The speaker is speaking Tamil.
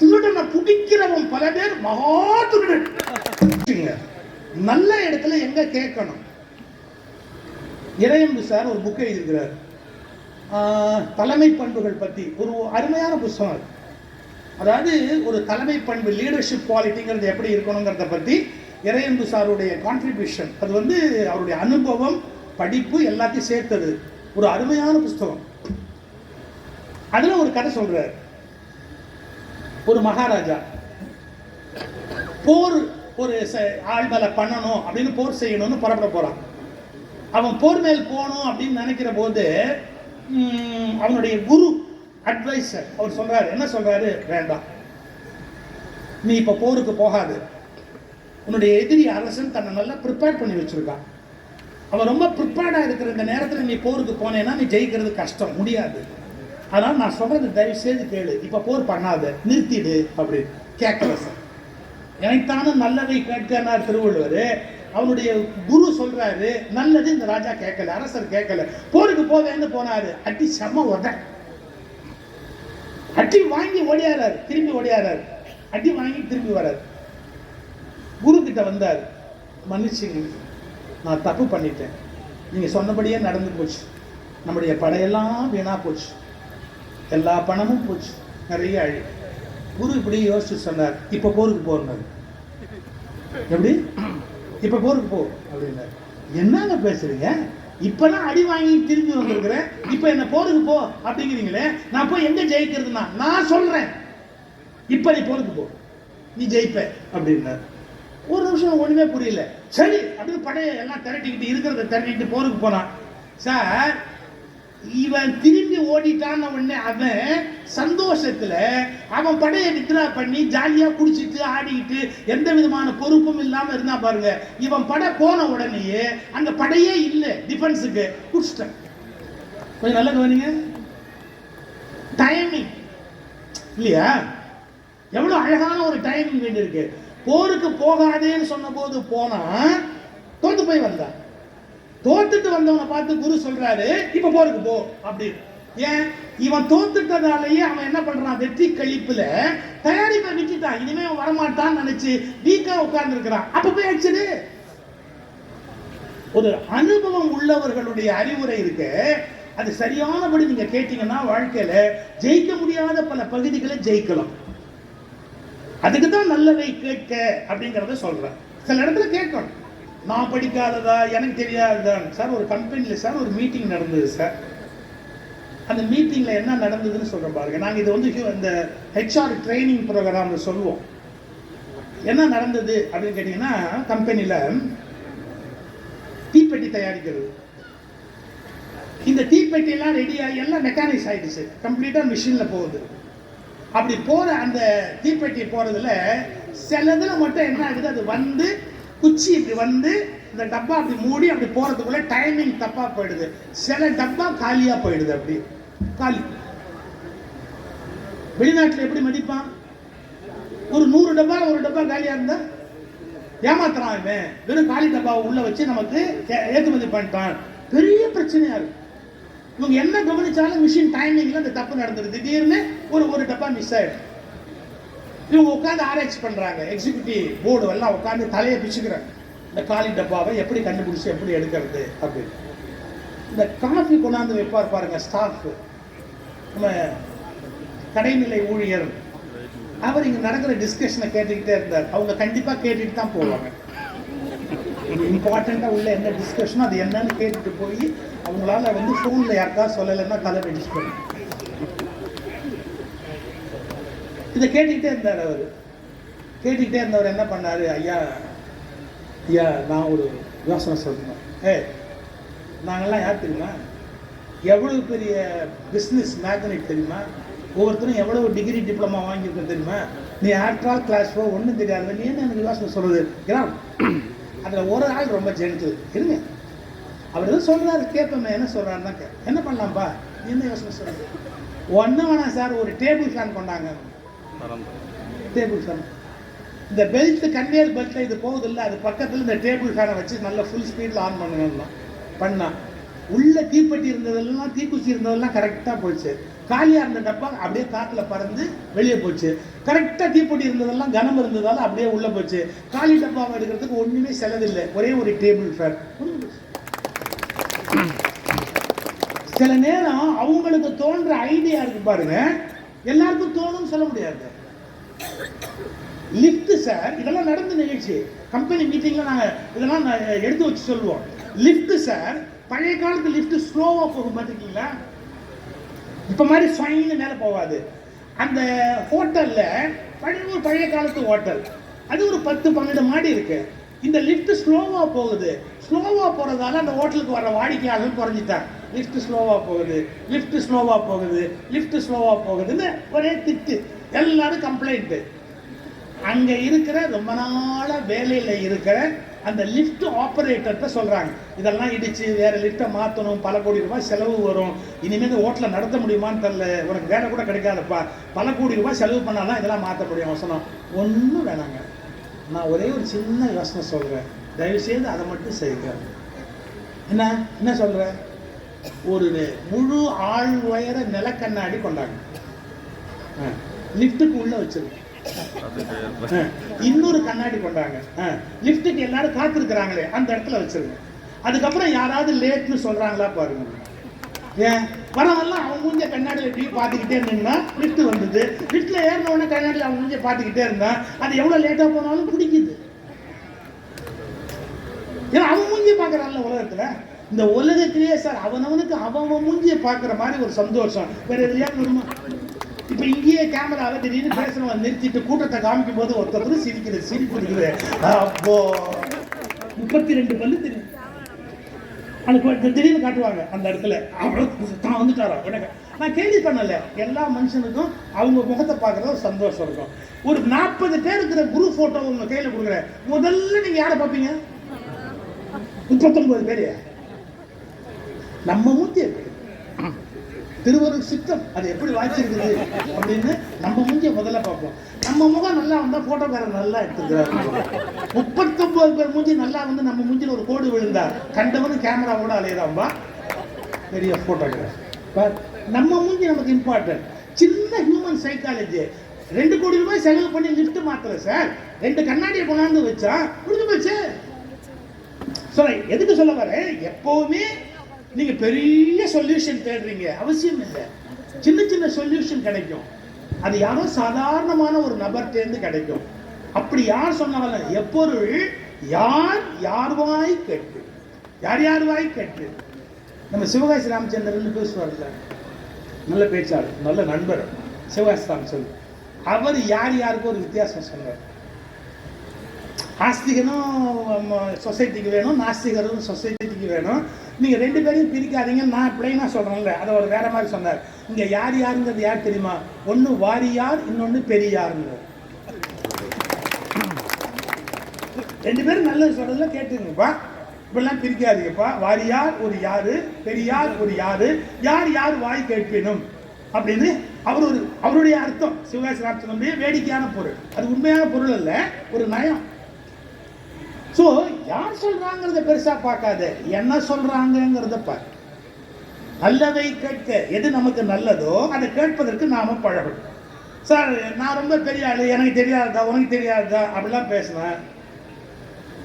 திருடனை பிடிக்கிறவன் பல பேர் மகா திருடன். நல்ல இடத்துல எங்க கேட்கணும்? இறையம்பு சார் ஒரு புக் எழுதியிருக்கிறார் ஆஹ், தலைமை பண்புகள் பத்தி. ஒரு அருமையான புஸ்தகம் அது. அதாவது ஒரு தலைமை பண்பு லீடர்ஷிப் குவாலிட்டிங்கிறது எப்படி இருக்கணுங்கிறத பத்தி இறையன்பு சாருடைய கான்ட்ரிபியூஷன் அது வந்து அவருடைய அனுபவம் படிப்பு எல்லாத்தையும் சேர்த்தது. ஒரு அருமையான புஸ்தகம் அதில் ஒரு கதை சொல்கிறார் ஒரு மகாராஜா. போர் ஒரு ச- ஆள் பண்ணணும் அப்படின்னு போர் செய்யணும்னு புறப்பட போறான். அவன் போர் மேல் போகணும் அப்படின்னு நினைக்கிற போது அவனுடைய குரு அட்வைசர் அவர் சொல்றாரு என்ன சொல்றாரு? வேண்டாம். நீ இப்ப போருக்கு போகாது. உன்னுடைய எதிரி அரசன் தன்னை நல்லா ப்ரிப்பேர் பண்ணி வச்சிருக்கான். அவன் ரொம்ப ப்ரிப்பேர்டாக இருக்கிற இந்த நேரத்தில் நீ போருக்கு போனேன்னா நீ ஜெயிக்கிறது கஷ்டம் முடியாது. அதனால நான் சொல்றது தயவு செய்து கேளு. இப்ப போர் பண்ணாத. நிறுத்திடு அப்படின்னு கேட்கல சார். எனக்கான நல்லதை கேட்கிறார் திருவள்ளுவர். அவனுடைய குரு சொல்றாரு நல்லது இந்த ராஜா கேட்கல அரசர் கேட்கல. போருக்கு போவேன்னு போனாரு. அடி செம்ம உத. அடி வாங்கி ஓடியாராரு திரும்பி ஓடியாராரு அடி வாங்கி திரும்பி வராரு. குரு கிட்ட வந்தார். மன்னிச்சுங்க நான் தப்பு பண்ணிட்டேன். நீங்க சொன்னபடியே நடந்து போச்சு. நம்முடைய படையெல்லாம் வீணா போச்சு. எல்லா பணமும் போச்சு. நிறைய அழி. குரு இப்படி யோசிச்சு சொன்னார் இப்போ போருக்கு போறாரு எப்படி? இப்போ போருக்கு போ அப்படின்னாரு. என்னங்க பேசுறீங்க? இப்பெல்லாம் அடி வாங்கி திரும்பி வந்திருக்கிறேன் இப்போ என்ன போருக்கு போ அப்படிங்கிறீங்களே? நான் போய் எங்க ஜெயிக்கிறதுனா நான் சொல்றேன். இப்போ நீ போருக்கு போ. நீ ஜெயிப்ப அப்படின்னாரு. ஒரு நிமிஷம் ஒண்ணுமே புரியல. சரி அப்படின்னு படையை எல்லாம் திரட்டிக்கிட்டு இருக்கிறத திரட்டிக்கிட்டு போருக்கு போனான். சார் இவன் திரும்பி ஓடிட்டான உடனே அவன் சந்தோஷத்துல அவன் படையை வித்ரா பண்ணி ஜாலியா குடிச்சிட்டு ஆடிக்கிட்டு எந்த விதமான பொறுப்பும் இல்லாம இருந்தா பாருங்க. இவன் படை போன உடனேயே அந்த படையே இல்லை டிஃபென்ஸுக்கு குடிச்சிட்டான் கொஞ்சம் நல்லா கவனிங்க. டைமிங் இல்லையா? எவ்வளவு அழகான ஒரு டைமிங் வேண்டி இருக்கு போருக்கு போகாதேன்னு சொன்ன போது போனா தோத்து போய் வந்தான். தோத்துட்டு வந்தவனை பார்த்து குரு சொல்றாரு இப்ப போருக்கு போ அப்படின்னு. ஏன்? இவன் தோத்துட்டதாலேயே அவன் என்ன பண்றான்? வெற்றி கழிப்புல தயாரிப்பை விட்டுட்டான். இனிமே அவன் வரமாட்டான்னு நினைச்சு வீக்கா உட்கார்ந்து இருக்கிறான் அப்ப போய் அடிச்சது ஒரு அனுபவம் உள்ளவர்களுடைய அறிவுரை இருக்கு. அது சரியானபடி நீங்க கேட்டீங்கன்னா வாழ்க்கையில ஜெயிக்க முடியாத பல பகுதிகளை ஜெயிக்கலாம். அதுக்கு தான் நல்லதை கேட்க அப்படிங்கறத சொல்றேன். சில இடத்துல கேட்கணும். நான் படிக்காததா? எனக்கு தெரியாததான்னு சார் ஒரு கம்பெனியில் சார் ஒரு மீட்டிங் நடந்தது சார். அந்த மீட்டிங்கில் என்ன நடந்ததுன்னு சொல்கிறேன் பாருங்க. நாங்கள் இது வந்து ஹியூ- இந்த ஹெச்ஆர் ட்ரைனிங் ப்ரோக்ராம்ல சொல்லுவோம். என்ன நடந்தது அப்படின்னு கேட்டிங்கன்னா கம்பெனியில் தீப்பெட்டி தயாரிக்கிறது. இந்த தீப்பெட்டியெல்லாம் ரெடியாகி ரெடி ஆகி எல்லாம் மெக்கானிக்ஸ் ஆகிடுச்சு கம்ப்ளீட்டாக மிஷினில் போகுது. அப்படி போகிற அந்த தீப்பெட்டி போகிறதுல சிலதில் மட்டும் என்ன ஆகுது? அது வந்து குச்சி இப்படி வந்து இந்த டப்பா அப்படி மூடி அப்படி போகிறதுக்குள்ள டைமிங் தப்பாக போயிடுது. சில டப்பா காலியாக போயிடுது அப்படி. காலி. வெளிநாட்டில் எப்படி மதிப்பான்? ஒரு நூறு டப்பா ஒரு டப்பா காலியாக இருந்தா ஏமாத்துறான் இவன் வெறும் காலி டப்பாவை உள்ள வச்சு நமக்கு ஏ- ஏற்றுமதி பண்ணிட்டான். பெரிய பிரச்சனையா இருக்கு. இவங்க என்ன கவனிச்சாலும் மிஷின் டைமிங்ல அந்த தப்பு நடந்துருது. திடீர்னு ஒரு ஒரு டப்பா மிஸ் ஆயிடும். இவங்க உட்காந்து ஆராய்ச்சி பண்ணுறாங்க எக்ஸிக்யூட்டிவ் போர்டு எல்லாம் உட்காந்து தலையை பிச்சுக்கிறாங்க. இந்த காலி டப்பாவை எப்படி கண்டுபிடிச்சி எப்படி எடுக்கிறது அப்படின்னு. இந்த காஃபி கொண்டாந்து வைப்பார் பாருங்க ஸ்டாஃப் நம்ம கடைநிலை ஊழியர். அவர் இங்கே நடக்கிற டிஸ்கஷனை கேட்டுக்கிட்டே இருந்தார். அவங்க கண்டிப்பாக கேட்டுட்டு தான் போவாங்க. இம்பார்ட்டண்ட்டாக உள்ள என்ன டிஸ்கஷனோ அது என்னன்னு கேட்டுட்டு போய் அவங்களால வந்து ஃபோனில் யாருக்காவது சொல்லலைன்னா கதை வெடிச்சு போயிடும் இதை கேட்டுக்கிட்டே இருந்தார் அவர். கேட்டுக்கிட்டே இருந்தவர் என்ன பண்ணார்? ஐயா ஐயா நான் ஒரு யோசனை சொல்லணும். ஏ நாங்கெல்லாம் யார் தெரியுமா? எவ்வளவு பெரிய பிஸ்னஸ் மேக்னெட் தெரியுமா? ஒவ்வொருத்தரும் எவ்வளவு டிகிரி டிப்ளமா வாங்கியிருக்கோம் தெரியுமா? நீ ஆக்ட்ரால் கிளாஸ் போ ஒன்றும் தெரியாது நீ என்ன எனக்கு யோசனை சொல்கிறது கிராம் அதில் ஒரு ஆள் ரொம்ப ஜெனிச்சது இருங்க. அவர் எதுவும் சொல்கிறாரு கேட்போமே என்ன சொல்கிறாருன்னா கே என்ன பண்ணலாம்ப்பா நீ என்ன யோசனை சொல்கிறது ஒன்றும் வேணாம் சார் ஒரு டேபிள் ஃபேன் கொண்டாங்க. டேபிள் ஃபேன் இந்த பெல்ட் கன்வேயர் பெல்ட்டில் இது போகுது இல்லை அது பக்கத்தில் இந்த டேபிள் ஃபேனை வச்சு நல்லா ஃபுல் ஸ்பீடில் ஆன் பண்ணணும் பண்ணால் உள்ளே தீப்பெட்டி இருந்ததெல்லாம் தீக்குச்சி இருந்ததெல்லாம் கரெக்டாக போச்சு. காலியாக இருந்த டப்பா அப்படியே காற்றுல பறந்து வெளியே போச்சு. கரெக்டாக தீப்பெட்டி இருந்ததெல்லாம் கனம் இருந்ததால அப்படியே உள்ளே போச்சு. காலி டப்பாவை எடுக்கிறதுக்கு ஒன்றுமே செலவில்லை. ஒரே ஒரு டேபிள் ஃபேன் சில நேரம் அவங்களுக்கு தோன்ற ஐடியா இருக்கு பாருங்க. எல்லாருக்கும் தோணும்னு சொல்ல முடியாது. லிஃப்ட் சார் இதெல்லாம் நடந்த நிகழ்ச்சி. கம்பெனி மீட்டிங்ல நாங்க இதெல்லாம் எடுத்து வச்சு சொல்லுவோம். லிஃப்ட் சார் பழைய காலத்து லிஃப்ட் ஸ்லோவா போகும் பார்த்துருக்கீங்களா இப்ப மாதிரி ஸ்வைன்னு மேல போகாது. அந்த ஹோட்டல்ல பழைய ஒரு பழைய காலத்து ஹோட்டல் அது ஒரு பத்து பன்னெண்டு மாடி இருக்கு. இந்த லிஃப்ட் ஸ்லோவா போகுது. ஸ்லோவா போறதால அந்த ஹோட்டலுக்கு வர வாடிக்கையாளர்கள் குறைஞ்சிட்டாங்க. லிஃப்ட் ஸ்லோவாக போகுது லிஃப்ட் ஸ்லோவாக போகுது லிஃப்ட் ஸ்லோவாக போகுதுன்னு ஒரே திட்டு. எல்லாரும் கம்ப்ளைண்ட்டு அங்கே இருக்கிற ரொம்ப நாளாக வேலையில் இருக்கிற அந்த லிஃப்ட் ஆப்ரேட்டர்கிட்ட சொல்கிறாங்க இதெல்லாம் இடித்து வேறு லிஃப்ட்டை மாற்றணும் பல கோடி ரூபாய் செலவு வரும். இனிமேல் ஹோட்டலை நடத்த முடியுமான்னு தெரில உனக்கு வேலை கூட கிடைக்காதப்பா. பல கோடி ரூபாய் செலவு பண்ணாதான் இதெல்லாம் மாற்றக்கூடிய வசனம். ஒன்றும் வேணாங்க. நான் ஒரே ஒரு சின்ன யோசனை சொல்கிறேன் தயவுசெய்து அதை மட்டும் செய்யுங்க. என்ன? என்ன சொல்கிறேன் ஒரு முழு ஆள் உயர நிலக்கண்ணாடி கொண்டாங்க லிஃப்ட்டுக்கு உள்ள வச்சிருக்கேன் இன்னொரு கண்ணாடி கொண்டாங்க. லிஃப்ட்டுக்கு எல்லாரும் காத்திருக்கிறாங்களே அந்த இடத்துல வச்சிருங்க அதுக்கப்புறம் யாராவது லேட்னு சொல்றாங்களா பாருங்க. ஏன்? வரவெல்லாம் அவன் மூஞ்ச கண்ணாடியில் இப்படி பார்த்துக்கிட்டே இருந்தீங்கன்னா லிஃப்ட் வந்தது. லிஃப்ட்ல ஏறின உடனே கண்ணாடியில் அவன் மூஞ்ச பார்த்துக்கிட்டே இருந்தா அது எவ்வளவு லேட்டா போனாலும் பிடிக்குது ஏன்னா அவன் மூஞ்சிய பார்க்கறான்ல உலகத்துல. இந்த உலகத்திலேயே சார் அவனவனுக்கு அவன் அவன் பார்க்குற மாதிரி ஒரு சந்தோஷம். வேற எதுலையாவது வருமா இப்ப இங்கேயே கேமராவை திடீர்னு பேசுறவன் நிறுத்திட்டு கூட்டத்தை காமிக்கும் போது ஒருத்தர் சிரிக்கிறது சிரிப்பு இருக்குது. அப்போ முப்பத்தி ரெண்டு பல்லு தெரியும். அது திடீர்னு காட்டுவாங்க அந்த இடத்துல. அப்புறம் தான் வந்துட்டாரா? எனக்கு நான் கேள்வி பண்ணல. எல்லா மனுஷனுக்கும் அவங்க முகத்தை பார்க்கறது ஒரு சந்தோஷம் இருக்கும். ஒரு நாற்பது பேர் இருக்கிற குரு போட்டோ உங்க கையில கொடுக்குறேன். முதல்ல நீங்க யாரை பார்ப்பீங்க? முப்பத்தொன்பது பேர் நம்ம மூர்த்தி இருக்கு. திருவருள் சித்தம் அது எப்படி வாய்ச்சிருக்குது அப்படின்னு நம்ம மூஞ்சிய முதல்ல பார்ப்போம். நம்ம முகம் நல்லா வந்தா போட்டோக்காரர் நல்லா எடுத்துக்கிறாரு. முப்பத்தொன்பது பேர் மூஞ்சி நல்லா வந்து நம்ம மூஞ்சியில் ஒரு கோடு விழுந்தா கண்டவனும் கேமராவோட அலையிறாம்பா பெரிய ஃபோட்டோகிராஃபர் நம்ம மூஞ்சி நமக்கு இம்பார்ட்டன்ட் சின்ன ஹியூமன் சைக்காலஜி ரெண்டு கோடி ரூபாய் செலவு பண்ணி லிஃப்ட் மாத்தல சார் ரெண்டு கண்ணாடியை கொண்டாந்து வச்சா முடிஞ்சு போச்சு. சொல்ல எதுக்கு சொல்ல வரேன்? எப்பவுமே நீங்க பெரிய சொல்யூஷன் தேடுறீங்க. அவசியம் இல்லை. சின்ன சின்ன சொல்யூஷன் கிடைக்கும். அது யாரோ சாதாரணமான ஒரு நபர்கிட்டேருந்து கிடைக்கும். அப்படி யார் சொன்னாலும் எப்பொருள் யார் யார் வாய் கேட்டு. யார் யார் வாய் கேட்டு. நம்ம சிவகாசி ராமச்சந்திரன் பேசுவார்ல நல்ல பேச்சாளர் நல்ல நண்பர். சிவகாசி ராமச்சந்திரன். அவர் யார் யாருக்கும் ஒரு வித்தியாசம் சொன்னார் ஆஸ்திகனும் சொசைட்டிக்கு வேணும் நாஸ்திகரும் சொசைட்டிக்கு வேணும். நீங்க ரெண்டு பேரையும் பிரிக்காதீங்கன்னு நான் பிளைனா சொல்றேன்ல. அதை ஒரு வேற மாதிரி சொன்னார். இங்கே யார் யாருங்கிறது யார் தெரியுமா? ஒன்னு வாரியார் இன்னொன்னு பெரியாருங்க ரெண்டு பேரும் நல்லது சொல்றதுல கேட்டுங்கப்பா இப்பெல்லாம் பிரிக்காதீங்கப்பா. வாரியார் ஒரு யாரு பெரியார் ஒரு யாரு யார் யார் வாய் கேட்பினும் அப்படின்னு அவர் ஒரு அவருடைய அர்த்தம். சிவகாசி ராமச்சந்திரனுடைய வேடிக்கையான பொருள். அது உண்மையான பொருள் அல்ல ஒரு நயம். ஸோ யார் சொல்கிறாங்கிறத பெருசாக பார்க்காத. என்ன சொல்கிறாங்கிறத பார். நல்லதை கேட்க எது நமக்கு நல்லதோ அதை கேட்பதற்கு நாம் பழகணும். சார் நான் ரொம்ப பெரிய ஆள் எனக்கு தெரியாதா உனக்கு தெரியாதா அப்படிலாம் பேசுவேன்.